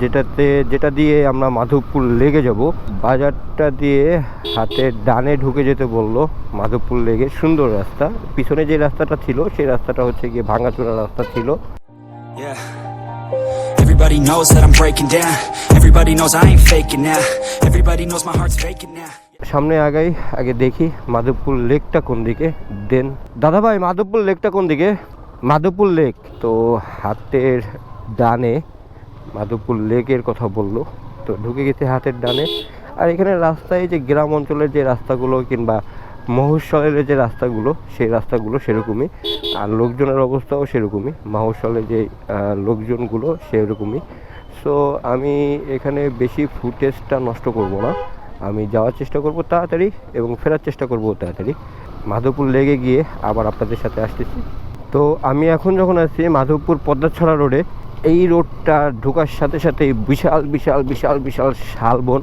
যেটাতে যেটা দিয়ে আমরা মাধবপুর লেগে যাব বাজারটা দিয়ে হাতে ডানে ঢুকে যেতে বলল মাধবপুর লেগে সুন্দর রাস্তা পিছনে যে রাস্তাটা ছিল সেই রাস্তাটা হচ্ছে গিয়ে ভাঙাচোরা রাস্তা ছিল Yeah. Everybody knows that I'm breaking down. Everybody knows I ain't faking now. Everybody knows my heart's faking now. সামনে আগাই আগে দেখি মাধবপুর লেকটা কোন দিকে দেন দাদা ভাই মাধবপুর লেকটা কোন দিকে মাধবপুর লেক তো হাতের ডানে মাধবপুর লেকের কথা বলল। তো ঢুকে গেছে হাতের ডানে আর এখানে রাস্তায় যে গ্রাম অঞ্চলের যে রাস্তাগুলো কিংবা মহস্বলের যে রাস্তাগুলো, সেই রাস্তাগুলো সেরকমই। আর লোকজনের অবস্থাও সেরকমই। মহস্বলের যে লোকজনগুলো সেরকমই। সো আমি এখানে বেশি ফুটেজটা নষ্ট করব না। আমি যাওয়ার চেষ্টা করব তাড়াতাড়ি এবং ফেরার চেষ্টা করব তাড়াতাড়ি। মাধবপুর লেগে গিয়ে আবার আপনাদের সাথে আসতেছি। তো আমি এখন যখন আছি মাধবপুর পদ্মাছড়া রোডে এই রোডটা ঢোকার সাথে সাথে বিশাল বিশাল বিশাল বিশাল শালবন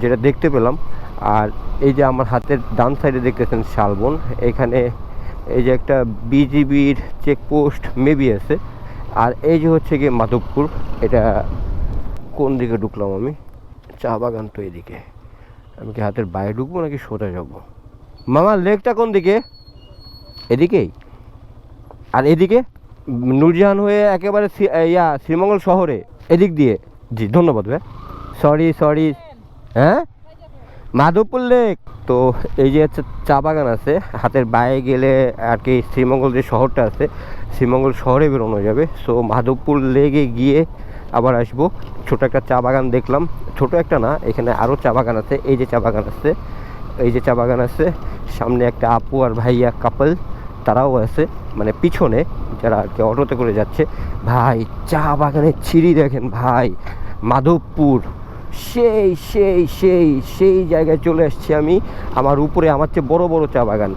যেটা দেখতে পেলাম। আর এই যে আমার হাতের ডান সাইডে দেখতেছেন শালবন, এখানে এই যে একটা বিজিবির চেকপোস্ট মেবি আছে। আর এই যে হচ্ছে গিয়ে মাধবপুর, এটা কোন দিকে ঢুকলাম আমি? চা বাগান তো এদিকে। আমি কি হাতের বাইরে ঢুকবো নাকি সোজা যাব? মামা, লেকটা কোন দিকে? এদিকেই। আর এদিকে? নূরজাহান হয়ে একেবারে ইয়া, শ্রীমঙ্গল শহরে, এদিক দিয়ে। জি, ধন্যবাদ ভাই। সরি সরি হ্যাঁ? মাধবপুর লেক। তো এই যে চা বাগান আছে, হাতের বাইরে গেলে আর কি শ্রীমঙ্গল যে শহরটা আছে, শ্রীমঙ্গল শহরে বেরোনো যাবে। সো মাধবপুর লেগে গিয়ে আবার আসব। ছোট একটা চা বাগান দেখলাম। ছোট একটা না, এখানে আরও চা বাগান আছে। এই যে চা বাগান আছে, এই যে চা বাগান আছে, সামনে একটা আপু আর ভাইয়া কাপল তারাও আছে মানে পিছনে যারা আর কি অটোতে করে যাচ্ছে, ভাই চা বাগানের ছিঁড়ি দেখেন ভাই, মাধবপুর, সেই সেই সেই সেই জায়গায় চলে আসছি আমি, আমার উপরে আমার চেয়ে বড় বড় চা বাগান,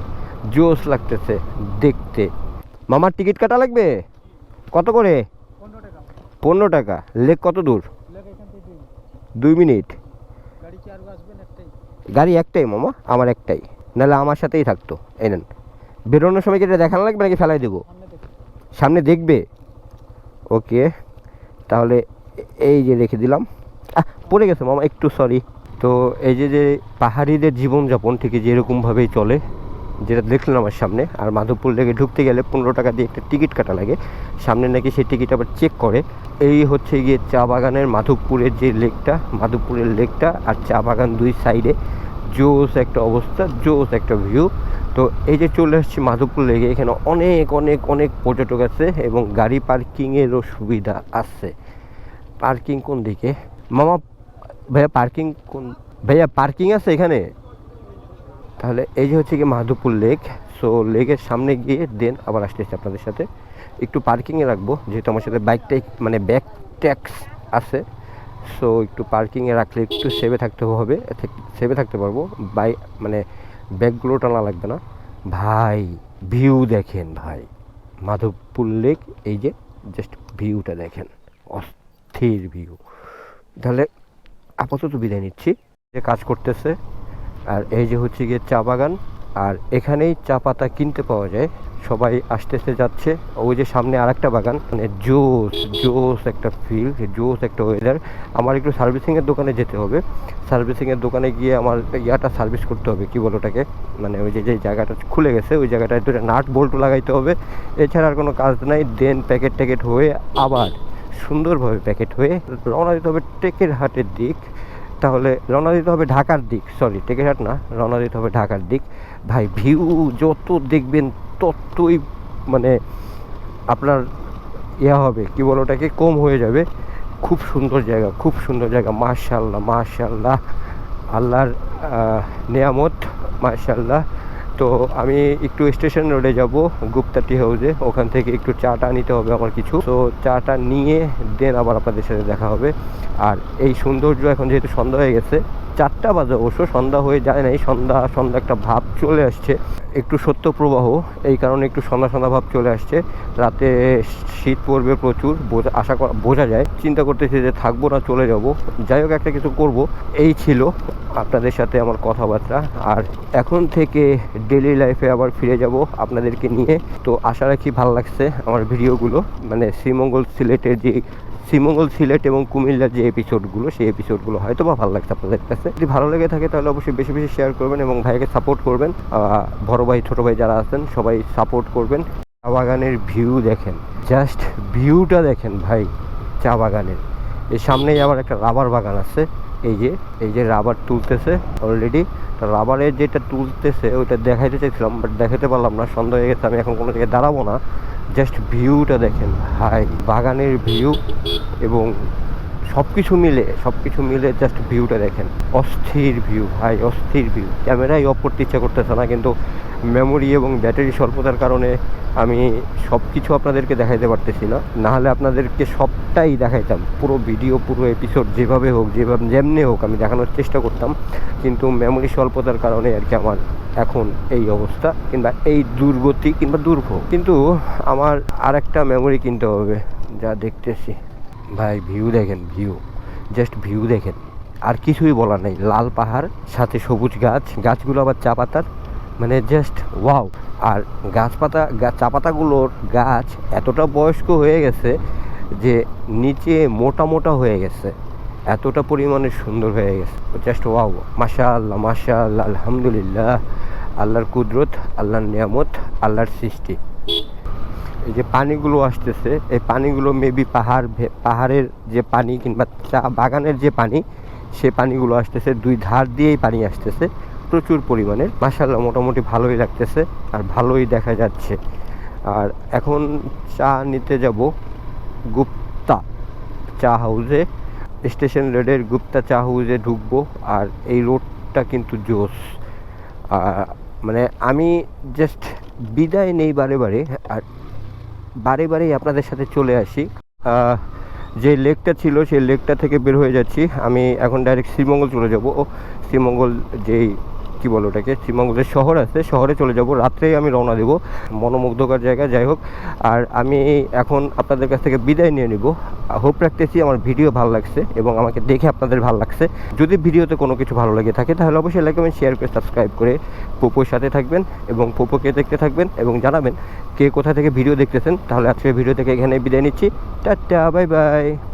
জোশ লাগতেছে দেখতে। মামার টিকিট কাটা লাগবে? কত করে? পনেরো টাকা। লেক কত দূর? দুই মিনিট। গাড়ি একটাই, মামা, আমার একটাই, নাহলে আমার সাথেই থাকতো, এই নেন। বেরোনোর সময় কি এটা দেখানো লাগবে নাকি ফেলাই দেবো? সামনে দেখবে? ওকে তাহলে এই যে রেখে দিলাম। পড়ে গেছে মামা একটু সরি তো এই যে যে পাহাড়িদের জীবনযাপন ঠিক যেরকমভাবেই চলে যেটা দেখলেন আমার সামনে আর মাধবপুর লেগে ঢুকতে গেলে পনেরো টাকা দিয়ে একটা টিকিট কাটা লাগে। সামনে নাকি সেই টিকিট আবার চেক করে। এই হচ্ছে গিয়ে চা বাগানের মাধবপুরের যে লেকটা মাধবপুরের লেকটা আর চা বাগান দুই সাইডে জোস একটা অবস্থা জোস একটা ভিউ তো এই যে চলে আসছি মাধবপুর লেগে এখানে অনেক অনেক অনেক পর্যটক আছে এবং গাড়ি পার্কিংয়েরও সুবিধা আছে। পার্কিং কোন দিকে? মামা, ভাইয়া পার্কিং কোন, ভাইয়া পার্কিং আছে এখানে? তাহলে এই যে হচ্ছে কি মাধবপুর লেক সো লেকের সামনে গিয়ে দেন আবার আসতে আসতেছি আপনাদের সাথে। একটু পার্কিংয়ে রাখব, যেহেতু আমার সাথে বাইকটাই মানে ব্যাক ট্যাক্স আছে। সো একটু পার্কিংয়ে রাখলে একটু সেভে থাকতে হবে সেভে থাকতে পারব। বাই মানে ব্যাগগুলো টানা লাগবে না। ভাই ভিউ দেখেন ভাই। মাধবপুর লেক এই যে জাস্ট ভিউটা দেখেন। অস্থির ভিউ তাহলে আপাতত বিদায় নিচ্ছি। যে কাজ করতেছে, আর এই যে হচ্ছে গিয়ে চা বাগান। আর এখানেই চা পাতা কিনতে পাওয়া যায়। সবাই আসতেছে যাচ্ছে। ওই যে সামনে আর একটা বাগান। মানে জোস জোস একটা ফিল জোস একটা ওয়েদার আমার একটু সার্ভিসিংয়ের দোকানে যেতে হবে। সার্ভিসিংয়ের দোকানে গিয়ে আমার ইয়াটা সার্ভিস করতে হবে। কি বলো ওটাকে? মানে ওই যে যে জায়গাটা খুলে গেছে, ওই জায়গাটায় দুটো নাট বল্টু লাগাইতে হবে। এছাড়া আর কোনো কাজ নাই। দেন প্যাকেট ট্যাকেট হয়ে আবার সুন্দরভাবে প্যাকেট হয়ে রওনা দিতে হবে টেকের হাটের দিক। তাহলে রওনা দিতে হবে ঢাকার দিক। সরি টেকেঘাট না, রওনা দিতে হবে ঢাকার দিক। ভাই ভিউ যত দেখবেন ততই মানে আপনার ইয়া হবে, কি বলো ওটাকে, কম হয়ে যাবে। খুব সুন্দর জায়গা, খুব সুন্দর জায়গা। মার্শাল্লাহ মার্শাল্লাহ আল্লাহর নিয়ামত মার্শাল্লাহ তো আমি একটু স্টেশন রোডে যাব গুপ্তা টি হাউসে ওখান থেকে একটু চাটা নিতে হবে আমার কিছু। তো চাটা নিয়ে দেন আবার আপনাদের সাথে দেখা হবে। আর এই সৌন্দর্য এখন যেহেতু সন্ধ্যা হয়ে গেছে চারটা বাজে অবশ্য, সন্ধ্যা হয়ে যায় নাই, সন্ধ্যা সন্ধ্যা একটা ভাব চলে আসছে। একটু সত্য প্রবাহ, এই কারণে একটু সন্ধ্যা সন্ধ্যা ভাব চলে আসছে। রাতে শীত পড়বে প্রচুর, বোঝা, আশা করা, বোঝা যায়। চিন্তা করতেছি যে থাকব না, চলে যাব। যাই হোক, একটা কিছু করব। এই ছিল আপনাদের সাথে আমার কথাবার্তা। আর এখন থেকে ডেলি লাইফে আবার ফিরে যাব আপনাদেরকে নিয়ে। তো আশা রাখি ভালো লাগছে আমার ভিডিওগুলো। মানে শ্রীমঙ্গল সিলেটের যে শ্রীমঙ্গল সিলেট এবং কুমিল্লার যে এপিসোডগুলো সেই এপিসোডগুলো হয়তো বা ভালো লাগছে আপনাদের কাছে। যদি ভালো লেগে থাকে তাহলে অবশ্যই বেশি বেশি শেয়ার করবেন এবং ভাইকে সাপোর্ট করবেন। বড় ভাই, ছোটো ভাই যারা আছেন, সবাই সাপোর্ট করবেন। চা বাগানের ভিউ দেখেন। জাস্ট ভিউটা দেখেন ভাই, চা বাগানের। এর সামনেই আবার একটা রাবার বাগান আছে। এই যে এই যে রাবার তুলতেছে অলরেডি রাবারের যেটা তুলতেছে, ওইটা দেখাইতে চাইছিলাম বাট দেখাতে পারলাম না, সন্দেহ হয়ে গেছে, আমি এখন কোনো জায়গায় দাঁড়াবো না। জাস্ট ভিউটা দেখেন, হাই, বাগানের ভিউ এবং সব কিছু মিলে সব কিছু মিলে জাস্ট ভিউটা দেখেন। অস্থির ভিউ হাই, অস্থির ভিউ ক্যামেরাই অপরতে ইচ্ছা করতেছে না, কিন্তু মেমোরি এবং ব্যাটারি স্বল্পতার কারণে আমি সব কিছু আপনাদেরকে দেখাইতে পারতেছি না। নাহলে আপনাদেরকে সবটাই দেখাইতাম। পুরো ভিডিও, পুরো এপিসোড যেভাবে হোক, যেভাবে, যেমনি হোক আমি দেখানোর চেষ্টা করতাম। কিন্তু মেমোরি স্বল্পতার কারণে আর কি আমার এখন এই অবস্থা কিংবা এই দুর্গতি কিংবা দুর্ভোগ। কিন্তু আমার আর একটা মেমোরি কিনতে হবে, যা দেখতেছি। ভাই ভিউ দেখেন ভিউ জাস্ট ভিউ দেখেন। আর কিছুই বলার নেই। লাল পাহাড়, সাথে সবুজ গাছ, গাছগুলো আবার চা পাতার। মানে জাস্ট ওয়াও আর গাছপাতা চা পাতাগুলোর গাছ এতটা বয়স্ক হয়ে গেছে যে নিচে মোটা মোটা হয়ে গেছে। এতটা পরিমাণে সুন্দর হয়ে গেছে। জাস্ট ওয়াও মাশা আল্লাহ মাশা আল্লাহ আলহামদুলিল্লাহ। আল্লাহর কুদরত, আল্লাহর নিয়ামত, আল্লাহর সৃষ্টি। এই যে পানিগুলো আসতেছে, এই পানিগুলো মেবি পাহাড় পাহাড়ের যে পানি কিংবা চা বাগানের যে পানি, সে পানিগুলো আসতেছে। দুই ধার দিয়েই পানি আসতেছে। প্রচুর পরিমাণে। মাসাল্লাহ মোটামুটি ভালোই লাগতেছে আর ভালোই দেখা যাচ্ছে। আর এখন চা নিতে যাব গুপ্তা চা হাউসে। স্টেশন রোডের গুপ্তা চা হাউসে ঢুকবো আর এই রোডটা কিন্তু জোস। মানে আমি জাস্ট বিদায় নেই বারে বারে আর বারে বারেই আপনাদের সাথে চলে আসি। যে লেকটা ছিল সেই লেকটা থেকে বের হয়ে যাচ্ছি। আমি এখন ডাইরেক্ট শ্রীমঙ্গল চলে যাব। শ্রীমঙ্গল যেই কি বলো ওটাকে? শ্রীমঙ্গলের শহর আছে, শহরে চলে যাব। রাত্রেই আমি রওনা দেবো। মনোমুগ্ধকর জায়গা। যাই হোক, আর আমি এখন আপনাদের কাছ থেকে বিদায় নিয়ে নিব। হোপ রাখতেছি আমার ভিডিও ভালো লাগছে এবং আমাকে দেখে আপনাদের ভালো লাগছে। যদি ভিডিওতে কোনো কিছু ভালো লেগে থাকে, তাহলে অবশ্যই লাইক কমেন্ট শেয়ার করে সাবস্ক্রাইব করে পোপোর সাথে থাকবেন এবং পোপোকে দেখতে থাকবেন এবং জানাবেন কে কোথা থেকে ভিডিও দেখতেছেন। তাহলে আজকের ভিডিও থেকে এখানে বিদায় নিচ্ছি। Tata bye bye